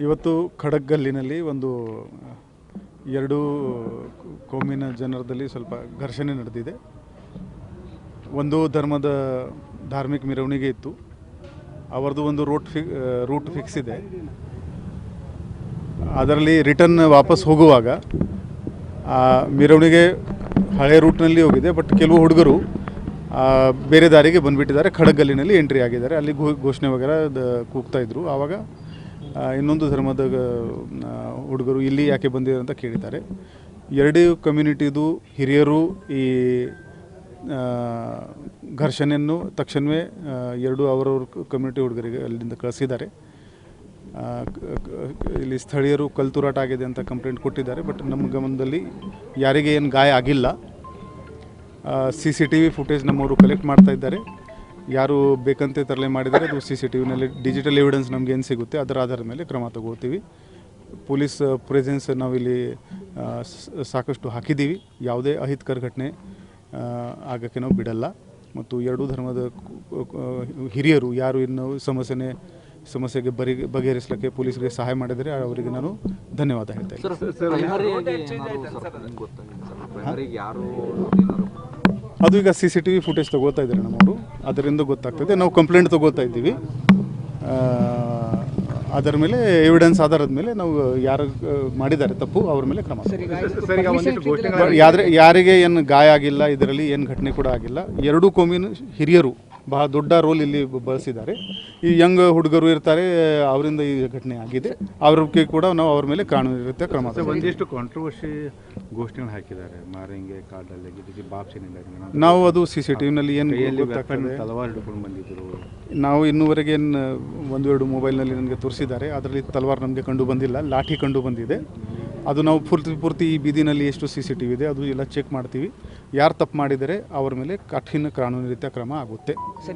ಇವತ್ತು ಖಡಗ್ಗಲ್ಲಿನಲ್ಲಿ ಒಂದು ಎರಡು ಕೋಮಿನ ಜನರದಲ್ಲಿ ಸ್ವಲ್ಪ ಘರ್ಷಣೆ ನಡೆದಿದೆ. ಒಂದು ಧರ್ಮದ ಧಾರ್ಮಿಕ ಮೆರವಣಿಗೆ ಇತ್ತು. ಅವರದು ಒಂದು ರೂಟ್ ಫಿ ರೂಟ್ ಫಿಕ್ಸ್ ಇದೆ. ಅದರಲ್ಲಿ ರಿಟರ್ನ್ ವಾಪಸ್ ಹೋಗುವಾಗ, ಆ, ಮೆರವಣಿಗೆ ಹಳೆ ರೂಟ್ನಲ್ಲಿ ಹೋಗಿದೆ ಬಟ್ ಕೆಲವು ಹುಡುಗರು ಬೇರೆ ದಾರಿಗೆ ಬಂದುಬಿಟ್ಟಿದ್ದಾರೆ. ಖಡಗಲ್ಲಿನಲ್ಲಿ ಎಂಟ್ರಿ ಆಗಿದ್ದಾರೆ. ಅಲ್ಲಿ ಘೋಷಣೆ ವಗೇರೆ ಕೂಗ್ತಾ ಇದ್ದರು ಆವಾಗ ಇನ್ನೊಂದು ಧರ್ಮದ ಹುಡುಗರು ಇಲ್ಲಿ ಯಾಕೆ ಬಂದಿದ್ದಾರೆ ಅಂತ ಕೇಳಿದ್ದಾರೆ. ಎರಡೂ ಕಮ್ಯುನಿಟಿದು ಹಿರಿಯರು ಈ ಘರ್ಷಣೆಯನ್ನು ತಕ್ಷಣವೇ ಎರಡು ಅವರವ್ರ ಕಮ್ಯುನಿಟಿ ಹುಡುಗರಿಗೆ ಅಲ್ಲಿಂದ ಕಳಿಸಿದ್ದಾರೆ. ಇಲ್ಲಿ ಸ್ಥಳೀಯರು ಕಲ್ತುರಾಟ ಆಗಿದೆ ಅಂತ ಕಂಪ್ಲೇಂಟ್ ಕೊಟ್ಟಿದ್ದಾರೆ ಬಟ್ ನಮ್ಮ ಗಮನದಲ್ಲಿ ಯಾರಿಗೆ ಏನು ಗಾಯ ಆಗಿಲ್ಲ. C C T V footage ನಮ್ಮವರು ಕಲೆಕ್ಟ್ ಮಾಡ್ತಾ ಇದ್ದಾರೆ. ಯಾರು ಬೇಕಂತೆ ತರಲೆ ಮಾಡಿದರೆ ಅದು ಸಿ ಸಿ ಟಿ ವಿನಲ್ಲಿ ಡಿಜಿಟಲ್ ಎವಿಡೆನ್ಸ್ ನಮ್ಗೆ ಏನು ಸಿಗುತ್ತೆ ಅದರ ಆಧಾರದ ಮೇಲೆ ಕ್ರಮ ತಗೋತೀವಿ. ಪೊಲೀಸ್ ಪ್ರೆಸೆನ್ಸ್ ನಾವಿಲ್ಲಿ ಸಾಕಷ್ಟು ಹಾಕಿದ್ದೀವಿ. ಯಾವುದೇ ಅಹಿತಕರ ಘಟನೆ ಆಗೋಕ್ಕೆ ನಾವು ಬಿಡಲ್ಲ. ಮತ್ತು ಎರಡೂ ಧರ್ಮದ ಹಿರಿಯರು ಯಾರು ಇನ್ನು ಸಮಸ್ಯೆನೇ ಸಮಸ್ಯೆಗೆ ಬರಿ ಬಗೆಹರಿಸಲಿಕ್ಕೆ ಪೊಲೀಸರಿಗೆ ಸಹಾಯ ಮಾಡಿದರೆ ಅವರಿಗೆ ನಾನು ಧನ್ಯವಾದ ಹೇಳ್ತಾ ಇದ್ದೀನಿ. ಸರ್ ಪ್ರೈಮರಿಯಾಗಿ ಏನಾದ್ರು ಸ್ವಲ್ಪ ನಿಮ್ಗೆ ಗೊತ್ತಾಗಿದೆ ಸರ್? ಯಾರು ಅದು ಈಗ C C T V footage ತಗೋತಾ ಇದ್ದಾರೆ ನಮ್ಮವರು ಅದರಿಂದ ಗೊತ್ತಾಗ್ತದೆ. ನಾವು ಕಂಪ್ಲೇಂಟ್ ತಗೋತಾ ಇದ್ದೀವಿ. ಆ, ಅದರ ಮೇಲೆ ಎವಿಡೆನ್ಸ್ ಆಧಾರದ ಮೇಲೆ ನಾವು ಯಾರು ಮಾಡಿದ್ದಾರೆ ತಪ್ಪು ಅವ್ರ ಮೇಲೆ ಕ್ರಮ. ಯಾರಿಗೆ ಏನು ಗಾಯ ಆಗಿಲ್ಲ ಇದರಲ್ಲಿ ಏನು ಘಟನೆ ಕೂಡ ಆಗಿಲ್ಲ. ಎರಡೂ ಕೋಮಿನ ಹಿರಿಯರು ಬಹಳ ದೊಡ್ಡ ರೋಲ್ ಇಲ್ಲಿ ಬಳಸಿದ್ದಾರೆ. ಈ ಯಂಗ್ ಹುಡುಗರು ಇರ್ತಾರೆ ಅವರಿಂದ ಈ ಘಟನೆ ಆಗಿದೆ. ಅವ್ರಿಗೆ ಕೂಡ ನಾವು ಅವ್ರ ಮೇಲೆ ಕಾನೂನು ಇರುತ್ತೆ ಕ್ರಮ. ಒಂದಿಷ್ಟು ಕಾಂಟ್ರವರ್ಸಿ ಘೋಷಣೆಗಳು ಹಾಕಿದ್ದಾರೆ. ಮಾರಿಂಗೆ ಕಾಡಲ್ಲಿ ಬಾಪ್ಸಿನಿಂದ ನಾವು ಅದು ಸಿ ಸಿ ಟಿ ವಿನಲ್ಲಿ ಏನು ತಲವಾರು ಹಿಡ್ಕೊಂಡು ಬಂದಿದ್ದರು ನಾವು ಇನ್ನೂವರೆಗೆ ಏನು ಒಂದು ಎರಡು ಮೊಬೈಲ್ನಲ್ಲಿ ನನಗೆ ತೋರಿಸಿದ್ದಾರೆ. ಅದರಲ್ಲಿ ತಲವಾರು ನಮಗೆ ಕಂಡು ಬಂದಿಲ್ಲ ಲಾಠಿ ಕಂಡು ಬಂದಿದೆ. ಅದು ನಾವು ಪೂರ್ತಿ ಪೂರ್ತಿ ಈ ಬೀದಿನಲ್ಲಿ ಎಷ್ಟು ಸಿ ಸಿ ಟಿ ವಿ ಇದೆ ಅದು ಎಲ್ಲ ಚೆಕ್ ಮಾಡ್ತೀವಿ. ಯಾರು ತಪ್ಪು ಮಾಡಿದರೆ ಅವರ ಮೇಲೆ ಕಠಿಣ ಕಾನೂನು ರೀತಿಯ ಕ್ರಮ ಆಗುತ್ತೆ.